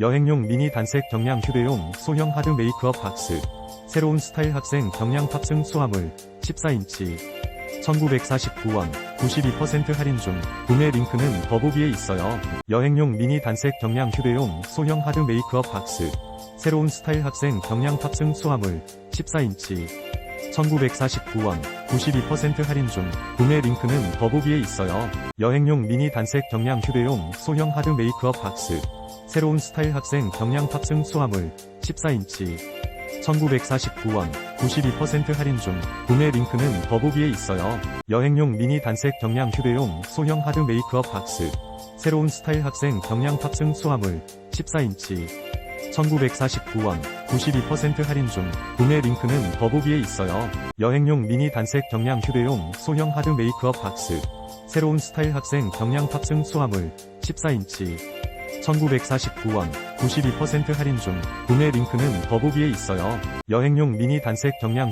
여행용 미니 단색 경량 휴대용 소형 하드 메이크업 박스. 새로운 스타일 학생 경량 탑승 수화물 14인치. 1949원 92% 할인 중 구매 링크는 더보기에 있어요. 여행용 미니 단색 경량 휴대용 소형 하드 메이크업 박스. 새로운 스타일 학생 경량 탑승 수화물 14인치. 1949원 92% 할인 중 구매 링크는 더보기에 있어요. 여행용 미니 단색 경량 휴대용 소형 하드 메이크업 박스. 새로운 스타일 학생 경량 탑승 수화물 14인치. 1949원 92% 할인 중 구매 링크는 더보기에 있어요. 여행용 미니 단색 경량 휴대용 소형 하드 메이크업 박스. 새로운 스타일 학생 경량 탑승 수화물 14인치. 1949원 92% 할인 중 구매 링크는 더보기에 있어요. 여행용 미니 단색 경량 휴대용 소형 하드 메이크업 박스. 새로운 스타일 학생 경량 탑승 수화물 14인치. 1949원 92% 할인 중 구매 링크는 더보기에 있어요. 여행용 미니 단색 경량